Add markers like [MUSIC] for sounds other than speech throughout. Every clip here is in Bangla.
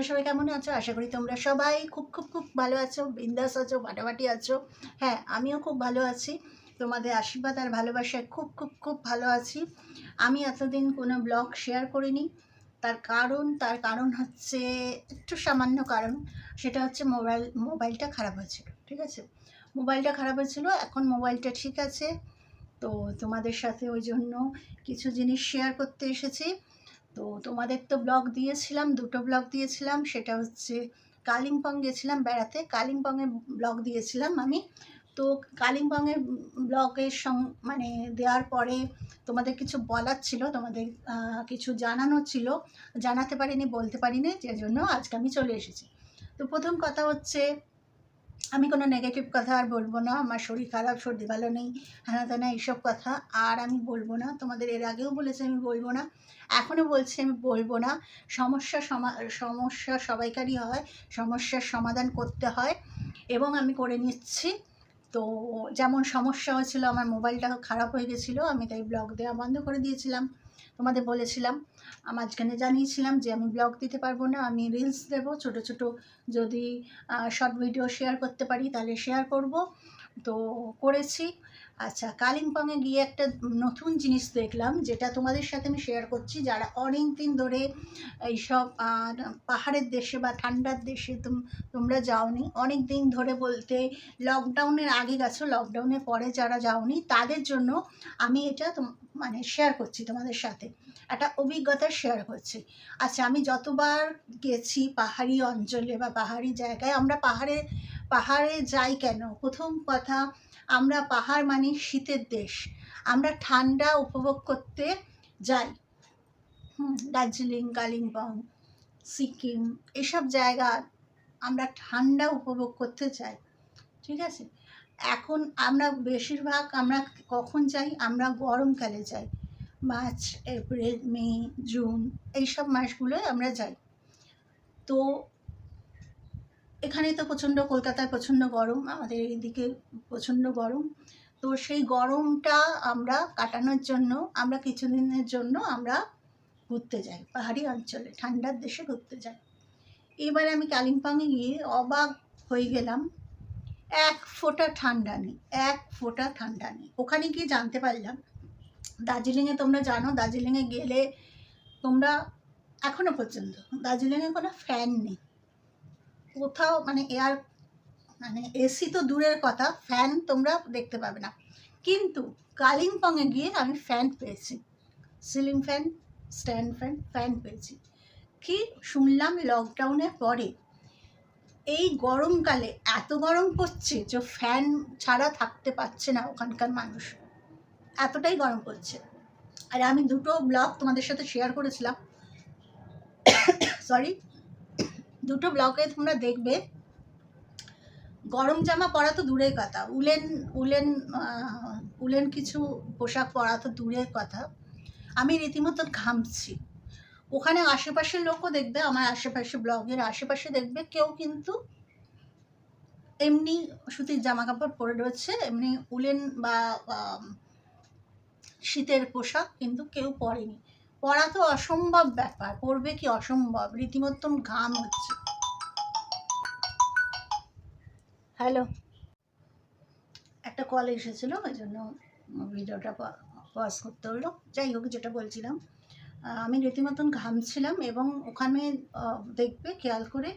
তোমরা সবাই কেমন আছো? আশা করি তোমরা সবাই খুব খুব খুব ভালো আছো, বিন্দাস আছো, ফাটাফাটি আছো। হ্যাঁ আমিও খুব ভালো আছি। তোমাদের আশীর্বাদ আর ভালোবাসায় খুব খুব খুব ভালো আছি। আমি এতদিন কোনো ব্লগ শেয়ার করিনি। তার কারণ তার কারণ হচ্ছে একটু সামান্য কারণ। সেটা হচ্ছে মোবাইল, মোবাইলটা খারাপ হয়েছিল, ঠিক আছে? মোবাইলটা খারাপ হয়েছিল, এখন মোবাইলটা ঠিক আছে। তো তোমাদের সাথে ওই জন্য কিছু জিনিস শেয়ার করতে এসেছি। তো তোমাদের তো ব্লগ দিয়েছিলাম, দুটো ব্লগ দিয়েছিলাম, সেটা হচ্ছে কালিম্পং গেছিলাম বেড়াতে, কালিম্পংয়ে ব্লগ দিয়েছিলাম আমি। তো কালিম্পংয়ের ব্লগের সং মানে দেওয়ার পরে তোমাদের কিছু বলার ছিল, তোমাদের কিছু জানানোর ছিল, জানাতে পারিনি, বলতে পারিনি যে জন্য আজকে আমি চলে এসেছি। তো প্রথম কথা হচ্ছে আমি কোনো নেগেটিভ কথা আর বলব না, আমার শরীর খারাপ, সর্দি ভালো নেই হ্যানা এইসব কথা আর আমি বলব না। তোমাদের এর আগেও বলেছি আমি বলব না, এখনও বলছি আমি বলব না। সমস্যা সমা, সমস্যা সবাইকারই হয়, সমস্যার সমাধান করতে হয় এবং আমি করে নিচ্ছি। তো যেমন সমস্যা হয়েছিল, আমার মোবাইলটা খারাপ হয়ে গেছিল, আমি তাই ব্লগ দেওয়া বন্ধ করে দিয়েছিলাম। তোমাদের বলেছিলাম মাঝখানে জানিয়েছিলাম যে আমি ব্লগ দিতে পারব না, আমি রিলস দেব, ছোট ছোট যদি শর্ট ভিডিও শেয়ার করতে পারি তাহলে শেয়ার করব। তো করেছি। আচ্ছা কালিম্পংয়ে গিয়ে একটা নতুন জিনিস দেখলাম, যেটা তোমাদের সাথে আমি শেয়ার করছি। যারা অনেক দিন ধরে এইসব পাহাড়ের দেশে বা ঠান্ডার দেশে তোম- তোমরা যাওনি অনেক দিন ধরে বলতে লকডাউনের আগে গেছো লকডাউনের পরে যারা যাওনি, তাদের জন্য আমি এটা মানে শেয়ার করছি তোমাদের সাথে। একটা অভিজ্ঞতা শেয়ার করছি। আচ্ছা আমি যতবার গেছি পাহাড়ি অঞ্চলে বা পাহাড়ি জায়গায়, আমরা পাহাড়ে পাহাড়ে যাই কেন? প্রথম কথা আমরা পাহাড় মানে শীতের দেশ। আমরা ঠান্ডা উপভোগ করতে যাই। দার্জিলিং, কালিম্পং, সিকিম, এসব জায়গা আমরা ঠান্ডা উপভোগ করতে চাই ঠিক আছে? এখন আমরা বেশিরভাগ আমরা কখন যাই? আমরা গরমকালে যাই। মার্চ, এপ্রিল, মে, জুন, এইসব মাসগুলোয় আমরা যাই। তো এখানে তো প্রচণ্ড, কলকাতায় প্রচণ্ড গরম, আমাদের এইদিকে প্রচণ্ড গরম। তো সেই গরমটা আমরা কাটানোর জন্য, আমরা কিছুদিনের জন্য আমরা ঘুরতে যাই, পাহাড়ি অঞ্চলে, ঠান্ডার দেশে ঘুরতে যাই। এবারে আমি কালিম্পংয়ে গিয়ে অবাক হয়ে গেলাম, এক ফোঁটা ঠান্ডা নেই, এক ফোঁটা ঠান্ডা নেই। ওখানে গিয়ে জানতে পারলাম, দার্জিলিংয়ে তোমরা জানো, দার্জিলিংয়ে গেলে তোমরা এখনও পর্যন্ত, দার্জিলিংয়ে কোনো ফ্যান নেই। কোথাও মানে এয়ার মানে এসি তো দূরের কথা ফ্যান তোমরা দেখতে পাবে না। কিন্তু কালিম্পংয়ে গিয়ে আমি ফ্যান পেয়েছি। Ceiling fan stand fan fan পেয়েছি। কি শুনলাম লকডাউনের পরে? এই গরমকালে এত গরম পড়ছে যে ফ্যান ছাড়া থাকতে পারছে না ওখানকার মানুষ। এতটাই গরম পড়ছে। আর আমি দুটো ব্লগ তোমাদের সাথে শেয়ার করেছিলাম। [COUGHS] সরি দুটো ব্লগে তোমরা দেখবে। গরম জামা পরা তো দূরের কথা। উলেন উলেন উলেন কিছু পোশাক পরা তো দূরের কথা। আমি রীতিমতো ঘামছি। ওখানে আশেপাশের লোকও দেখবে, আমার আশেপাশে ব্লগের আশেপাশে দেখবে। কেউ কিন্তু এমনি সুতির জামা কাপড় পরে রয়েছে, এমনি উলেন বা শীতের পোশাক কিন্তু কেউ পরেনি। পরা তো অসম্ভব ব্যাপার পরবে কি অসম্ভব? রীতিমতন ঘাম হচ্ছে। হ্যালো। একটা কল এসেছিল, ওই জন্য ভিডিওটা পজ করতে হলো। যাই হোক, যেটা বলছিলাম আমি রীতিমতন ঘামছিলাম এবং ওখানে দেখবে, খেয়াল করে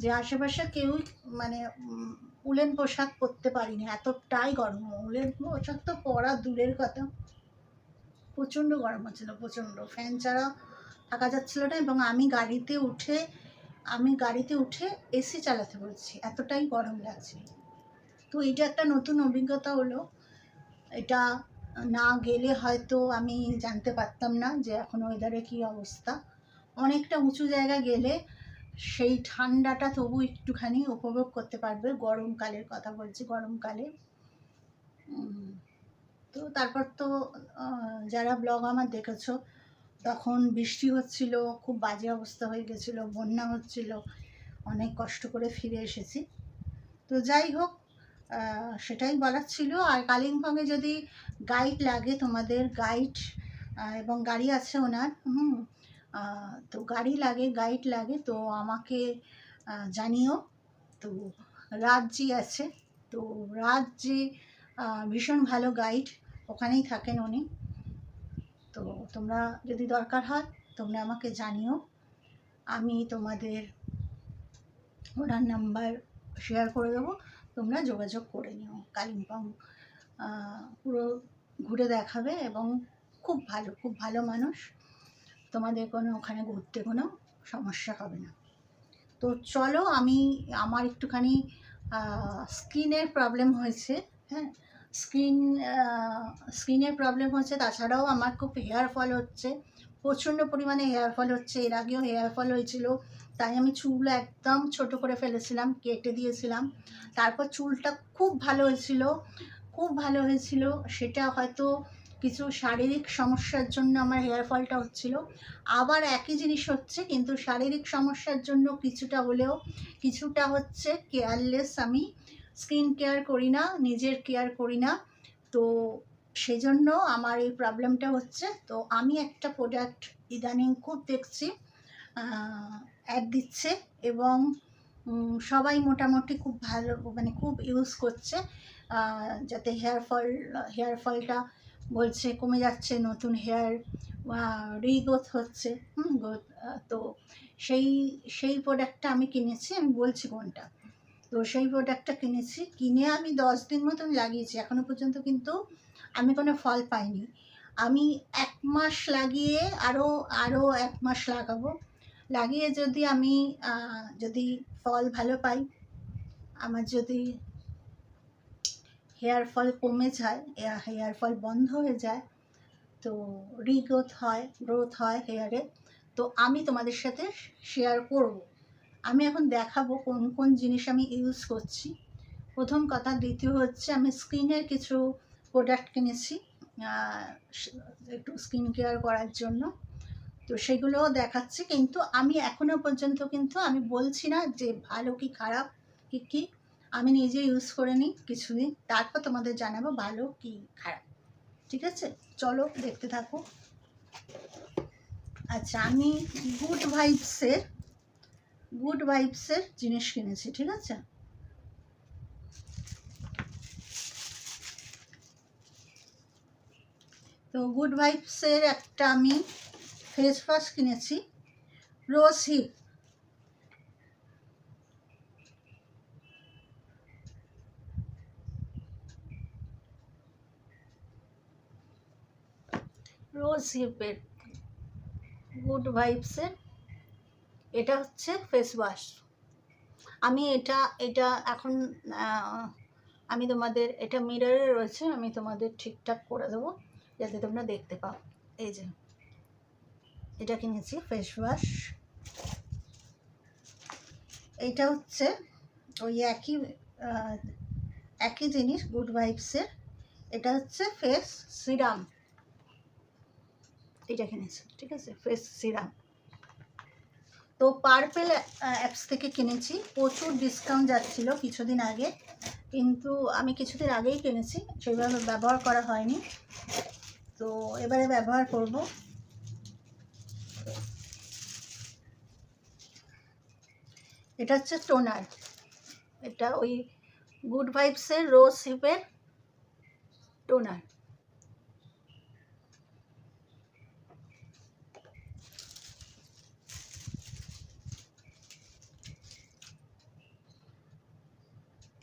যে আশেপাশে কেউই মানে উলেন পোশাক পরতে পারিনি। এতটাই গরম। উলেন পোশাক তো পরা দূরের কথা। প্রচণ্ড গরম হচ্ছিল, প্রচণ্ড। ফ্যান ছাড়া থাকা যাচ্ছিল না এবং আমি গাড়িতে উঠে, আমি গাড়িতে উঠে এসি চালাতে বলছি, এতটাই গরম লাগছে। তো এটা একটা নতুন অভিজ্ঞতা হলো। এটা না গেলে হয়তো আমি জানতে পারতাম না যে এখন ওয়েদারে কী অবস্থা। অনেকটা উঁচু জায়গায় গেলে সেই ঠান্ডাটা তবু একটুখানি উপভোগ করতে পারবে। গরমকালের কথা বলছি, গরমকালে। তো তারপর তো যারা ব্লগ আমার দেখেছ তখন বৃষ্টি হচ্ছিল খুব বাজে অবস্থা হয়ে গেছিল বন্যা হচ্ছিল অনেক কষ্ট করে ফিরে এসেছি। তো যাই হোক সেটাই বলার ছিল। আর কালিম্পংয়ে যদি গাইড লাগে তোমাদের গাইড এবং গাড়ি আছে ওনার হুম তো গাড়ি লাগে গাইড লাগে তো আমাকে জানিও। তো রাজজি আছে তো আহ, ভীষণ ভালো গাইড ওখানেই থাকেন উনি। তো তোমরা যদি দরকার হয়, তোমরা আমাকে জানিও। আমি তোমাদের ওনার নাম্বার শেয়ার করে দেবো। তোমরা যোগাযোগ করে নিও। কালিম্পং পুরো ঘুরে দেখাবে এবং খুব ভালো খুব ভালো মানুষ। তোমাদের কোনো ওখানে ঘুরতে কোনো সমস্যা হবে না। তো চলো আমি আমার একটুখানি স্কিনের প্রবলেম হয়েছে হ্যাঁ? স্কিন স্কিনের প্রবলেম হচ্ছে, তাছাড়াও আমার খুব হেয়ার ফল হচ্ছে, প্রচণ্ড পরিমাণে হেয়ার ফল হচ্ছে, এর আগেও হেয়ার ফল হয়েছিল, তাই আমি চুল একদম ছোট করে ফেলেছিলাম, কেটে দিয়েছিলাম, তারপর চুলটা খুব ভালো হয়েছিল, খুব ভালো হয়েছিল, সেটা হয়তো কিছু শারীরিক সমস্যার জন্য আমার হেয়ার ফলটা হচ্ছিল, আবার একই জিনিস হচ্ছে, কিন্তু শারীরিক সমস্যার জন্য কিছুটা হলেও, কিছুটা হচ্ছে কেয়ারলেস আমি স্কিন কেয়ার করি না, নিজের কেয়ার করি না। তো সেজন্য আমার এই প্রবলেমটা হচ্ছে, তো আমি একটা প্রোডাক্ট ইদানিং খুব দেখছি অ্যাড দিচ্ছে এবং সবাই মোটামুটি খুব ভালো মানে খুব ইউজ করছে যাতে হেয়ার ফল হেয়ার ফলটা বলছে কমে যাচ্ছে, নতুন হেয়ার রিগ্রোথ হচ্ছে, হুম তো সেই সেই প্রোডাক্টটা আমি কিনেছি, আমি বলছি কোনটা। তো সেই প্রোডাক্টটা কিনেছি। কিনে আমি দশ দিন মতন লাগিয়েছি। এখনও পর্যন্ত কিন্তু আমি কোনো ফল পাইনি। আমি এক মাস লাগিয়ে আরও আরও এক মাস লাগাবো। লাগিয়ে যদি আমি যদি ফল ভালো পাই, আমার যদি হেয়ার ফল কমে যায় হেয়ার ফল বন্ধ হয়ে যায়, তো রিগ্রোথ হয় গ্রোথ হয় হেয়ারে। তো আমি তোমাদের সাথে শেয়ার করব। আমি এখন দেখাবো কোন কোন জিনিস আমি ইউজ করছি। প্রথম কথা, দ্বিতীয় হচ্ছে আমি স্কিনের কিছু প্রোডাক্ট কিনেছি একটু স্কিন কেয়ার করার জন্য। তো সেগুলোও দেখাচ্ছি, কিন্তু আমি এখনও পর্যন্ত কিন্তু আমি বলছি না যে ভালো কি খারাপ, কি কি। আমি নিজে ইউজ করে নিই কিছুদিন, তারপর তোমাদের জানাব ভালো কি খারাপ। ঠিক আছে? চলো দেখতে থাকো। আচ্ছা আমি গুড ভাইবসের গুড ভাইবসের জিনিস কিনেছি, ঠিক আছে? তো গুড ভাইবসের একটা আমি ফেস ওয়াশ কিনেছি, রোজ হিপ রোজ হিপের গুড ভাইবসের এটা হচ্ছে ফেস ওয়াশ আমি এটা এটা এখন আমি তোমাদের, এটা মিররে রয়েছে, আমি তোমাদের ঠিকঠাক করে দেবো, যাতে তোমরা দেখতে পাও। এই যে, এটা কিনেছি ফেস ওয়াশ এইটা হচ্ছে ওই একই একই জিনিস গুড ভাইবসের এটা হচ্ছে ফেস সিরাম এটা কিনেছি, ঠিক আছে? ফেস সিরাম তো পার্পেল অ্যাপস থেকে কিনেছি। প্রচুর ডিসকাউন্ট যাচ্ছিল কিছুদিন আগে। কিন্তু আমি কিছুদিন আগেই কিনেছি। সেইভাবে ব্যবহার করা হয়নি। তো এবারে ব্যবহার করব। এটা হচ্ছে টোনার এটা ওই গুড ভাইবসের রোজ হিপের টোনার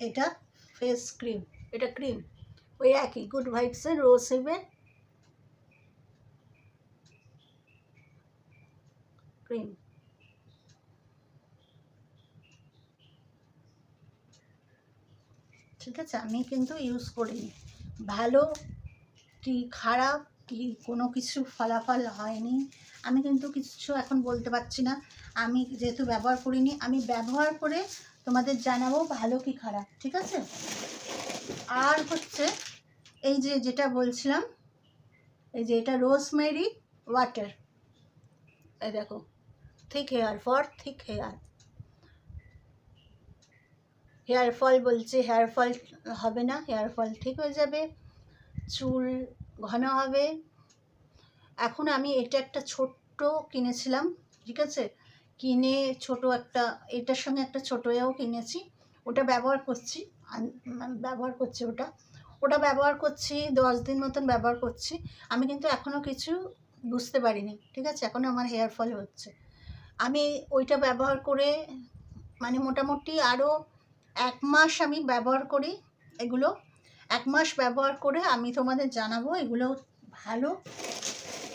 এটা ফেস ক্রিম এটা ক্রিম ওই একই গুড ভাইবসের রোজ হিপের ক্রিম ঠিক আছে, আমি কিন্তু ইউজ করিনি। ভালো কি খারাপ কি কোনো কিছু ফলাফল হয়নি। আমি কিন্তু কিছু এখন বলতে পারছি না। আমি যেহেতু ব্যবহার করিনি, আমি ব্যবহার করে তোমাদের জানাব ভালো কি খারাপ, ঠিক আছে? আর হচ্ছে এই যে যেটা বলছিলাম, এই যে এটা রোজমেরি ওয়াটার। এই দেখো thick hair for thick hair hair fall বলছে হেয়ার ফল হবে না হেয়ার ফল ঠিক হয়ে যাবে, চুল ঘন হবে। এখন আমি এটা একটা ছোট্ট কিনেছিলাম, ঠিক আছে? কিনে ছোট একটা, এটার সঙ্গে একটা ছোটো এও কিনেছি। ওটা ব্যবহার করছি মানে ব্যবহার করছি ওটা। ওটা ব্যবহার করছি, দশ দিন মতন ব্যবহার করছি। আমি কিন্তু এখনও কিছু বুঝতে পারিনি, ঠিক আছে? এখনও আমার হেয়ার ফল হচ্ছে। আমি ওইটা ব্যবহার করে মানে মোটামুটি আরও এক মাস আমি ব্যবহার করি এগুলো। এক মাস ব্যবহার করে আমি তোমাদের জানাব, এগুলো ভালো।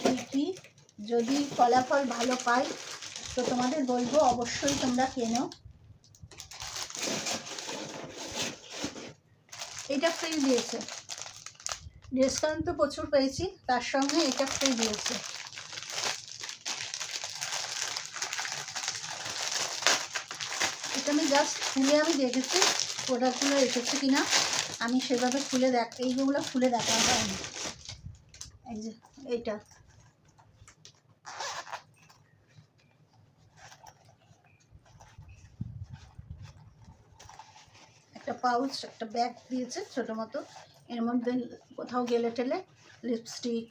কী কী যদি ফলাফল ভালো পাই তো তোমাদের বলব অবশ্যই তোমরা কেনো। এটা ফ্রি দিয়েছে। ডিসকাউন্ট তো প্রচুর পেয়েছি, তার সঙ্গে এটা ফ্রি দিয়েছে। এটা আমি জাস্ট খুলে আমি দেখেছি প্রোডাক্টগুলো এসেছে কিনা। আমি সেভাবে খুলে দেখ, এইগুলো খুলে দেখা হয়নি এই যে, এইটা একটা পাউচ একটা ব্যাগ দিয়েছে, ছোটো মতো। এর মধ্যে কোথাও গেলে টেলে লিপস্টিক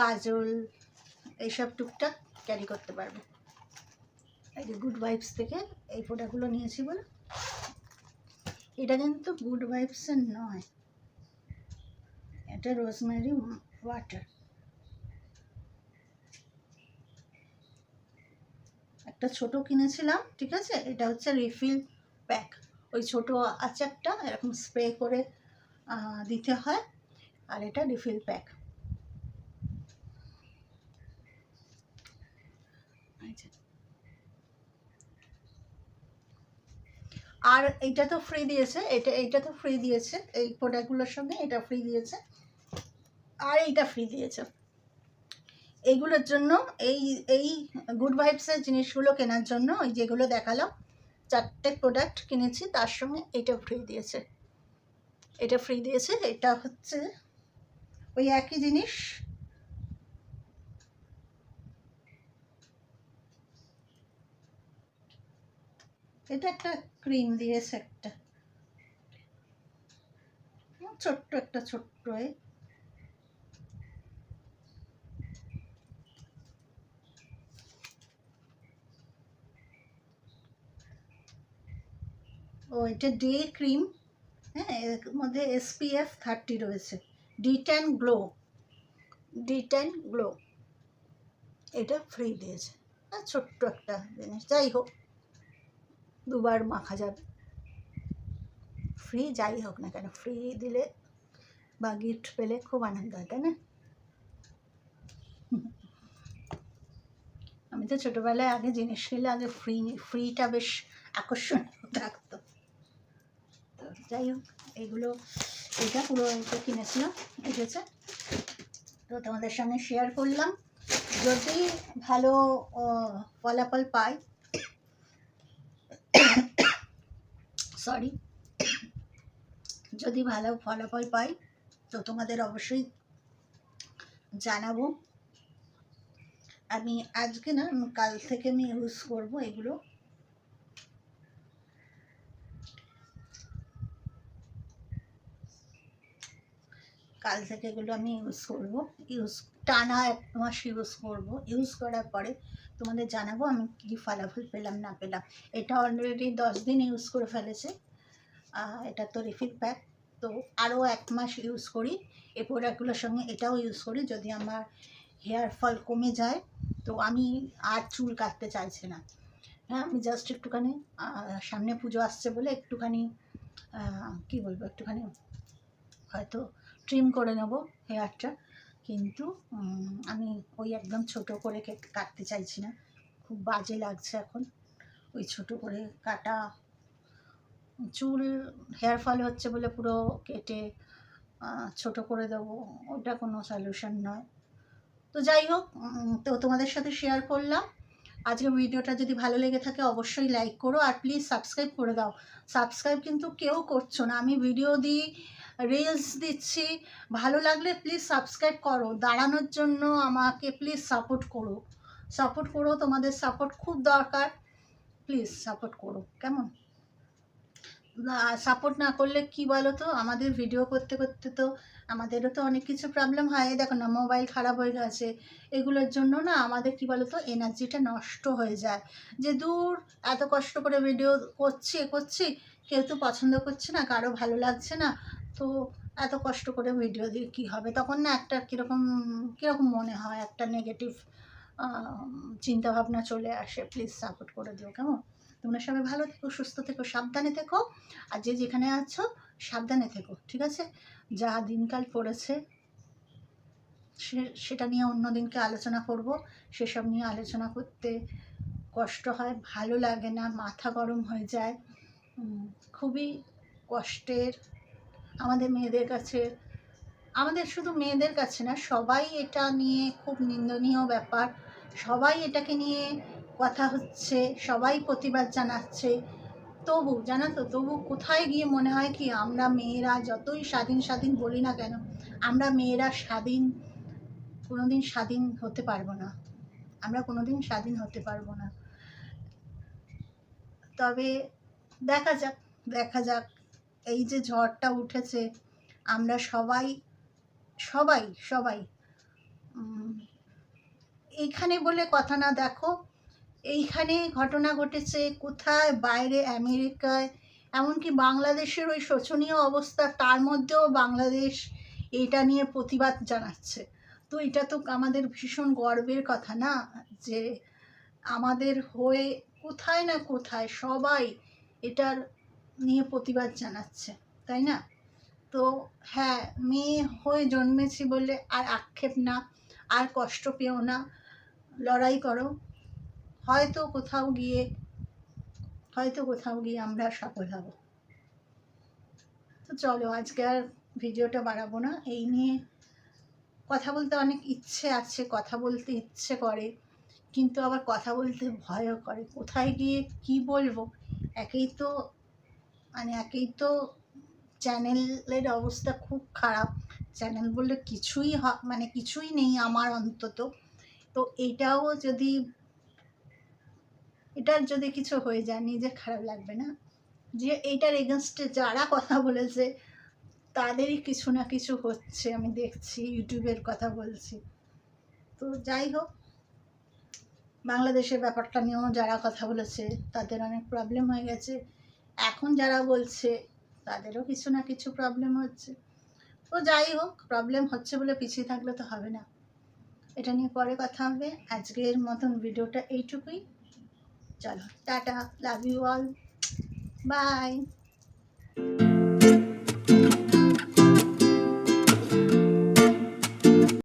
কাজল, এইসব টুকটাক ক্যারি করতে পারবে। এই যে গুড ভাইবস থেকে এই প্রোডাক্টগুলো নিয়েছি বলে। এটা কিন্তু গুড ভাইবসের নয়। এটা রোজমেরি ওয়াটার একটা ছোট কিনেছিলাম, ঠিক আছে? এটা হচ্ছে রিফিল প্যাক ওই ছোট আচারটা এরকম স্প্রে করে দিতে হয়। আর এটা রিফিল প্যাক আর এইটা তো ফ্রি দিয়েছে, এটা এইটা তো ফ্রি দিয়েছে। এই প্রোডাক্টগুলোর সঙ্গে এটা ফ্রি দিয়েছে। আর এইটা ফ্রি দিয়েছে। এইগুলোর জন্য, এই এই গুড ভাইবসের জিনিসগুলো কেনার জন্য, ওই যেগুলো দেখালাম চারটে প্রোডাক্ট কিনেছি, তার সঙ্গে এটা ফ্রি দিয়েছে। এটা ফ্রি দিয়েছে, এটা হচ্ছে ওই একই জিনিস। এটা একটা ক্রিম দিয়েছে একটা। ছোট্ট একটা, ছোট্ট ও, এটা ডে ক্রিম হ্যাঁ এর মধ্যে এসপিএফ থার্টি রয়েছে। D ten glow D ten glow এটা ফ্রি দিয়েছে। হ্যাঁ ছোট্ট একটা জিনিস, যাই হোক, দুবার মাখা যাবে। ফ্রি যাই হোক না কেন ফ্রি দিলে বা গিফট পেলে খুব আনন্দ হয়, তাই না? আমি তো ছোটোবেলায় আগে জিনিস নিলে আগে ফ্রি ফ্রিটা বেশ আকর্ষণীয় থাকতো। যাই হোক, এগুলো, এটা পুরো এটা কিনেছিলাম, এসেছে। তো তোমাদের সঙ্গে শেয়ার করলাম। যদি ভালো ফলাফল পাই সরি যদি ভালো ফলাফল পাই, তো তোমাদের অবশ্যই জানাব। আমি আজকে না, কাল থেকে আমি ইউজ করব এগুলো। কাল থেকে এগুলো আমি ইউজ করব। ইউজ টানা এক মাস ইউজ করব। ইউজ করার পরে তোমাদের জানাব আমি কী ফলাফল পেলাম, না পেলাম। এটা অলরেডি দশ দিন ইউজ করে ফেলেছে। এটা তো রিফিল প্যাক তো আরও এক মাস ইউজ করি। এই প্রোডাক্টগুলোর সঙ্গে এটাও ইউজ করি যদি আমার হেয়ার ফল কমে যায়। তো আমি আর চুল কাটতে চাইছি না। হ্যাঁ আমি জাস্ট একটুখানি সামনে পুজো আসছে বলে একটুখানি কি বলব, একটুখানি হয়তো ট্রিম করে নেব হেয়ারটা কিন্তু আমি ওই একদম ছোট করে কেটে কাটতে চাইছি না। খুব বাজে লাগছে এখন। ওই ছোট করে কাটা। চুল হেয়ার ফল হচ্ছে বলে পুরো কেটে ছোট করে দেবো। ওটা কোনো সলিউশন নয়। তো যাই হোক তো তোমাদের সাথে শেয়ার করলাম। আজকে ভিডিওটা যদি ভালো লেগে থাকে, অবশ্যই লাইক করো আর প্লিজ সাবস্ক্রাইব করে দাও। সাবস্ক্রাইব কিন্তু কেউ করছ না। আমি ভিডিও দিই রিলস দিচ্ছি। ভালো লাগলে প্লিজ সাবস্ক্রাইব করো। দাঁড়ানোর জন্য আমাকে প্লিজ সাপোর্ট করো। সাপোর্ট করো, তোমাদের সাপোর্ট খুব দরকার। প্লিজ সাপোর্ট করো। কেমন? সাপোর্ট না করলে কি বলো তো আমাদের ভিডিও করতে করতে তো আমাদেরও তো অনেক কিছু প্রবলেম হয়। দেখো না মোবাইল খারাপ হয়ে গেছে। এগুলোর জন্য না আমাদের কি বলো তো এনার্জিটা নষ্ট হয়ে যায়। যে দূর এত কষ্ট করে ভিডিও করছি করছি, কেউ তো পছন্দ করছে না, কারও ভালো লাগছে না। তো এত কষ্ট করে ভিডিও দিয়ে কী হবে? তখন না একটা কীরকম কীরকম মনে হয়? একটা নেগেটিভ চিন্তাভাবনা চলে আসে। প্লিজ সাপোর্ট করে দিও, কেমন? তোমরা সবাই ভালো থেকো, সুস্থ থেকো, সাবধানে থেকো। আর যে যেখানে আছো, সাবধানে থেকো, ঠিক আছে? যা দিনকাল পড়েছে, সে, সেটা নিয়ে অন্য দিনকে আলোচনা করব। সেসব নিয়ে আলোচনা করতে কষ্ট হয়, ভালো লাগে না, মাথা গরম হয়ে যায়। খুবই কষ্টের। আমাদের মেয়েদের কাছে, আমাদের শুধু মেয়েদের কাছে না, সবাই এটা নিয়ে খুব নিন্দনীয় ব্যাপার। সবাই এটাকে নিয়ে কথা হচ্ছে সবাই প্রতিবাদ জানাচ্ছে। তবু জানো তো তবু কোথায় গিয়ে মনে হয় কি আমরা মেয়েরা যতই স্বাধীন স্বাধীন বলি না কেন আমরা মেয়েরা স্বাধীন কোনোদিন স্বাধীন হতে পারব না। আমরা কোনোদিন স্বাধীন হতে পারব না। তবে দেখা যাক দেখা যাক এই যে ঝড়টা উঠেছে আমরা সবাই সবাই সবাই উম, এইখানে বলে কথা না দেখো এইখানে ঘটনা ঘটেছে, কোথায়, বাইরে আমেরিকায়, এমনকি বাংলাদেশের ওই শোচনীয় অবস্থা, তার মধ্যেও বাংলাদেশ এটা নিয়ে প্রতিবাদ জানাচ্ছে। তো এটা তো আমাদের ভীষণ গর্বের কথা না? যে আমাদের হয়ে কোথায় না কোথায় সবাই এটার নিয়ে প্রতিবাদ জানাচ্ছে, তাই না? তো হ্যাঁ মেয়ে হয়ে জন্মেছি বলে আর আক্ষেপ না, আর কষ্ট পেও না। লড়াই করো। হয়তো কোথাও গিয়ে, হয়তো কোথাও গিয়ে আমরা সফল হব। তো চলো, আজকে আর ভিডিওটা বাড়াবো না। এই নিয়ে কথা বলতে অনেক ইচ্ছে আছে, কথা বলতে ইচ্ছে করে, কিন্তু আবার কথা বলতে ভয়ও করে। কোথায় গিয়ে কি বলব? একেই তো মানে একেই তো চ্যানেলের অবস্থা খুব খারাপ। চ্যানেল বললে কিছুই মানে কিছুই নেই আমার অন্তত। তো এটাও যদি এটার যদি কিছু হয়ে যায়, নিজের খারাপ লাগবে না। যে এইটার এগেনস্টে যারা কথা বলেছে, তাদেরই কিছু না কিছু হচ্ছে। আমি দেখছি ইউটিউবের কথা বলছি। তো যাই হোক, বাংলাদেশের ব্যাপারটা নিয়েও যারা কথা বলেছে, তাদের অনেক প্রবলেম হয়ে গেছে। এখন যারা বলছে, তাদেরও কিছু না কিছু প্রবলেম হচ্ছে। তো যাই হোক প্রবলেম হচ্ছে বলে পিছিয়ে থাকলে তো হবে না। এটা নিয়ে পরে কথা হবে। আজকের মতন ভিডিওটা এইটুকুই। চলো tata love you all bye